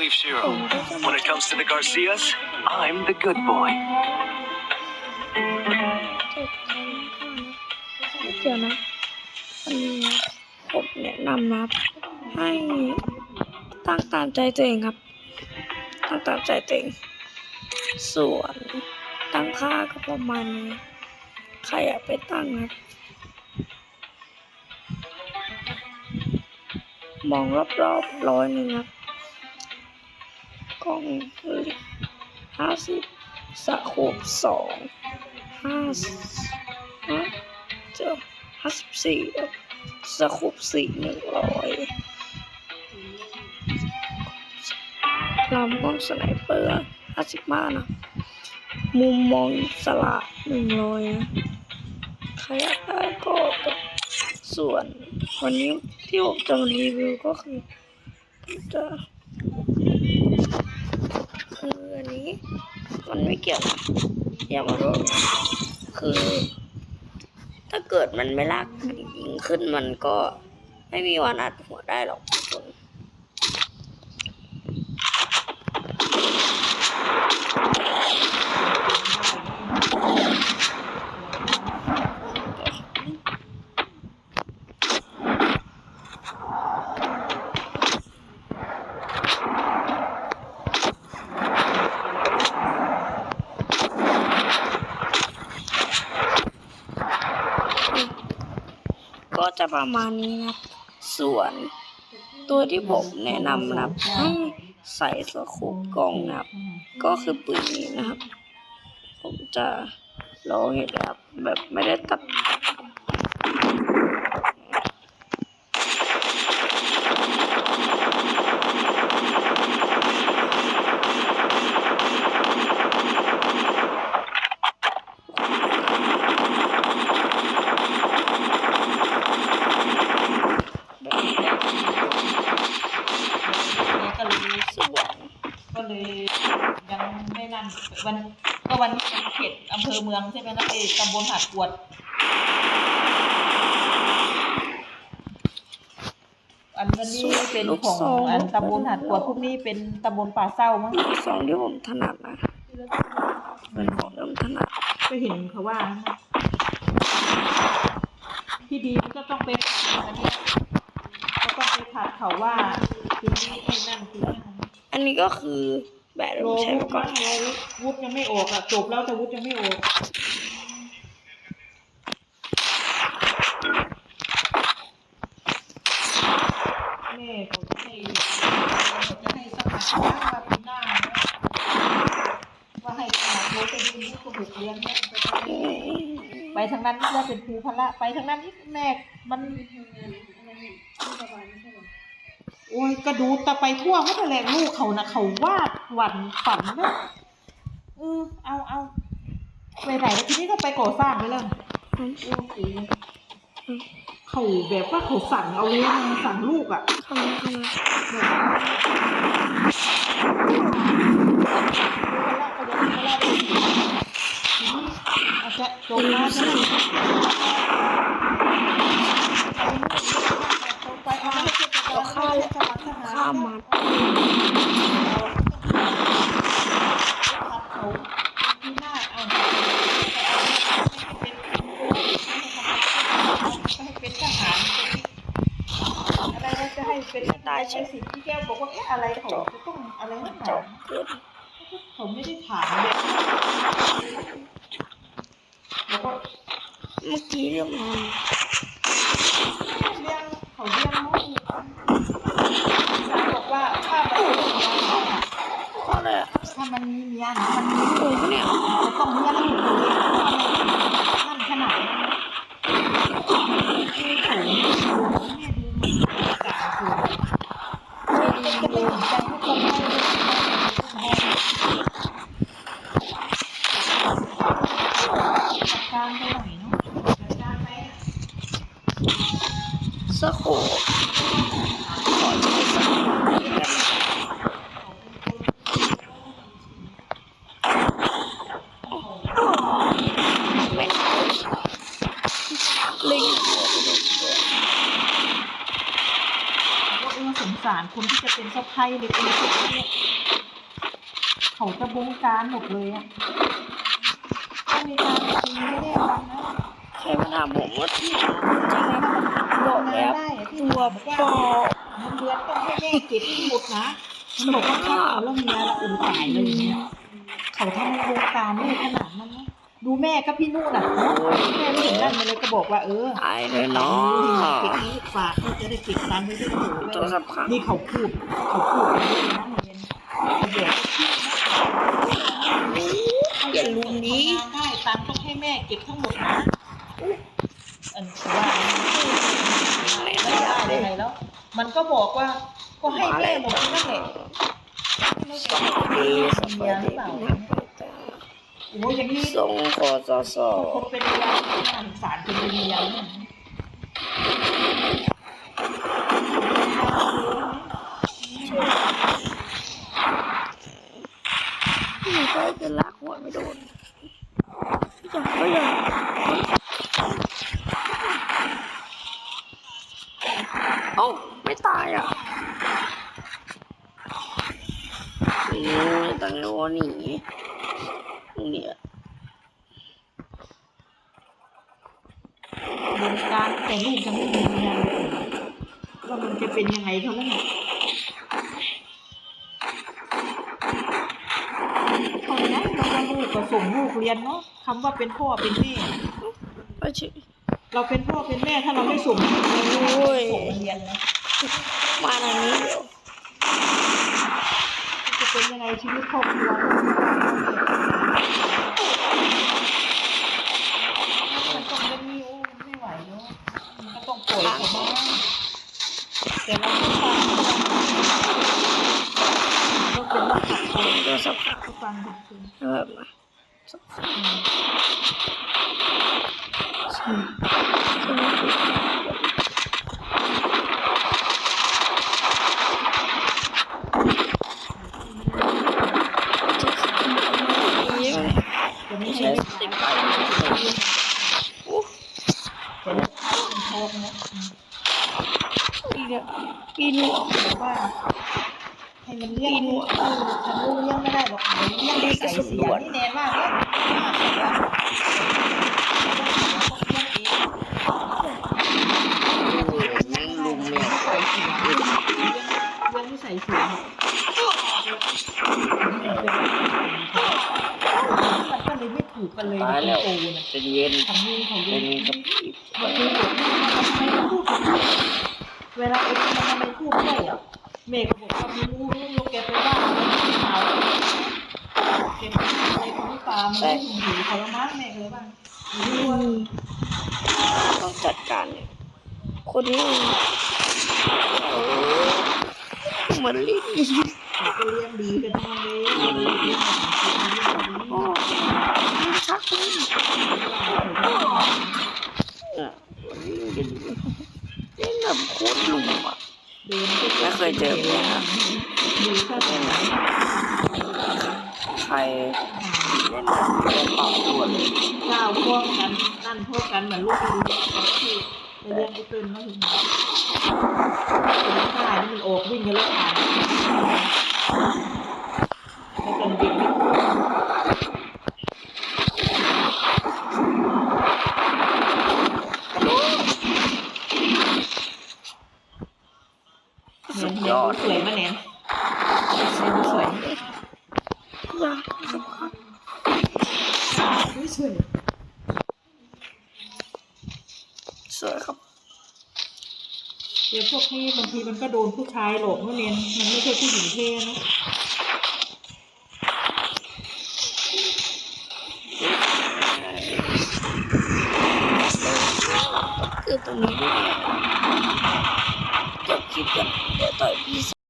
Leave Shiro. When it comes to the Garcias, I'm the good boy. เกี่ยวนะอันนี้ผมแนะนำนะครับให้ตั้งตามใจตัวเองครับ ตั้งตามใจตัวเอง ส่วนตั้งค่าก็ประมาณนี้ใครอยากไปตั้งครับมองรอบๆร้อยหนึ่งครับ กล้องห้าสิบสะโขบสองห้าห้าเจ้าห้าสิบสี่ครับสะโขบสี่หนึ่งร้อยลำกล้องสไนเปอร์ห้าสิบห้านะ มุมมองสละหนึ่งร้อยนะใครอยากได้ก็กดส่วนวันนี้ที่ผมจะมารีวิวก็คือจะ มันไม่เกี่ยวอย่ามารู้คือ ถ้าเกิดมันไม่ลากยิงขึ้นมันก็ไม่มีวันอัดหัวได้หรอกทุกคน จะประมาณนี้นะส่วนตัวที่ผมแนะนำนะครับให้ใส่สะคปกองนะครับ ก็คือปืนนี้นะครับ ผมจะลองเห็นแบบแบบไม่ได้ตัด แบบนี้ เนี่ยก็เลย ส่วน ก็เลยยังไม่นั่น วันก็วันนี้เป็นเขตอำเภอเมืองใช่ไหมนะเอยตำบลหาดกวด อันวันนี้เป็นของอันตำบลหาดกวดพวกนี้เป็นตำบลป่าเศร้ามั้งสองที่ผมถนัดนะเป็นของเริ่มถนัดก็เห็นเขาว่านะที่ดีมันก็ต้องไปผัดอันเนี้ยก็ต้องไปผัดเขาว่าคือนี่ไอ้นั่นคือนั่นอันนี้ก็คือ แบบผมใช้ไปก่อนรวุฒิยังไม่ออกอะจบแล้วแต่วุฒิยังไม่ออกแม่เขาจะให้เขาจะให้สมัครว่าปีหน้านะว่าให้สมัครโค้ชจะดูลูกกระบุกเลี้ยงเนี่ยไปทางนั้นนี่ได้เป็นครูพละ ไปทางนั้นนี่แม่มัน โอ้ยกระดูตะไปทั่วเขาแต่แหลกลูกเขานะเขาวาดหวันฝันนะเออเอาเอาไปไหนแล้วทีนี้ก็ไปก่อสร้างไปแล้วโอ้โหเขาแบบว่าเขาสั่งเอาเลี้ยงสั่งลูกอะเขาเขามาอาจจะจบมาจะได้ไปเอาให้เก็บเอาข้าวส มัครทหามมัดเขาที่หน้าเอาให้เป็นทหารอะไรนะจะให้เป็นได้ใช่สิพี่แก้วบอกว่าเอ๊ะอะไรเขาจะต้องอะไรนักหนาบเกินเขาไม่ได้ถามเลยแล้วก็เมื่อกี้เรื่องมัน เลี้ยงเขาเลี้ยงลูกสาวบอกว่าถ้ามันมีเมียนะ ก็เลยอะ ถ้ามันมีเมียนะมัน เนี่ยจะต้องเลี้ยงลูกเขาเองนั่นขนาดนั้นคือเขาแม่ดูมีกาคือจะจะไปสนใจให้คนให้จัดการไปหน่อยเนาะจัดการไป สโคปขอใช้สโคปนี้กันไม่ลิง ก็เออสงสาร คน ที่จะเป็นสะพ้ายหรือเป็นลูกเนี่ยเขาจะบงการหมดเลยอะถ้ามีการแบบนี้ไม่ได้ฟังนะใครมาถามผมว่าที่จริงนะบอกแล้วได้อะที่ตัวบอกว่าปอกเงินเดือนต้องให้แม่เก็บให้หมดนะมันบอกว่าถ้าเอาแล้วเมียละอุ่นตายเลยอย่างเงี้ยเขาทำในวงการไม่ขนาดนั้นนะ ดูแม่กับพี่นู่นอะแม่ไม่เห็นนั่นมาเลยก็บอกว่าเออตายเลยเนาะเก็บนี้ฝากเขาจะได้เก็บตังค์ไว้ด้วยโอ้โหโทรศัพท์ค้างนี่เขาพูดเขาพูดอย่างนี้นะเรียนเดี๋ยวก็คิดนะอย่าลุมนี้ทำงานได้ตังค์ต้องให้แม่เก็บทั้งหมดนะอันว่าไม่ได้ยังไงแล้ว มันก็บอกว่าก็ให้แม่หมดนั่นแหละไม่รู้จะให้ดีสเมีบายยหดีรือเปล่านะ โอ้ยอย่างนี้ส่งคอสสคนเป็นเมียน่าสงสารคนเป็นเมียเนี่ยพี่ก็จะลากหัวไม่โดนอยากก็อยากเอ้าไม่ตายอะนี่ตั้งแต่วัน นี้เนี่ยวงการแต่ลูกยังไม่มีเมียเลยว่ามันจะเป็นยังไงเขาแล้วเนี่ยเขานะเราว่าลูกก็ส่งลูกเรียนเนาะคำว่าเป็นพ่อเป็นแม่ไม่ใช่เราเป็นพ่อเป็นแม่ถ้าเราไม่ส่งเราไม่ส่งมันเรียนนะมาทางนี้เดี๋ยวจะเป็นยังไงชีวิตครอบครัวมันต้องเป็นนิ้วไม่ไหวเนาะมันก็ต้องปล่อยเขาบ้างแต่เราก็ฟังเราเป็นลูกศิษย์เขา โทรศัพท์ค้าง ก็ฟังดีขึ้น แบบมาสักพักใช่ใช่ไหมยังไง จะไม่ ใช้ใช่สติติดปัญญาโอ้แต่ถ้าน ให้มันเลี้ยงลูกเออฉันลูกเลี้ยงไม่ได้หรอกเดี๋ยวเลี้ยงได้ใส่เสียนี่แน่มากเลยมากเลยว่าต้องเลี้ยงเองแม่งลุมเนี่ยใส่เสียงเลี้ยงไม่ใส่เสียมันก็เลยไม่ถูกกันเลยตายแล้วโตนะเป็นเย็นทำนี่เขาเป็เลี้ยนกับอีกบางทีบอกแม่ทำไมพูดแบบนี้เวลาไอ้ที่มันไมพูดด้วยอะเมย์ก็บอกว่าไม่รู้ลูกแกไปบ้าอะไรหรือเปล่าแกไปอะไรของพี่ปา มันไม่ถึงหูเขาแล้วมั้งแม่เลยบ้างไม่รู้ว่าต้องจัดการเนี่ยคนนี้เหมือนลิ้นก็เลี้ยงดีกันทั้งนั้นเลยเลี้ยงหลานเลยงดีอ๋อลิ้นชักลิ้นอะลิ้นกันอยู่เล่นแบบโคตรลุมอะไม่เคยเจอเลยนะดูแค่ไหนใคร เล่นแตัวเปล่าตัวเลยเจ้าพวกกันนั่นพวกกันเหมือนลูกดูที่ไปเลี้ยงไอ้เติ้ลมาถึงเป็นข้านี่มันออกวิ่งกันแล้วผ่านแล้วกันเด็กไม่พูดสุดยอดสวยมาแนนสวยอยากสักพัก สวย สวยครับ เดี๋ยวพวกนี้บางทีมันก็โดนผู้ชายหลอกเมื่อเนนมันไม่ใช่ผู้หญิงเท่นะคือตรงนี้ด้วยจบคลิปกันเดี๋ยวต่อยพี่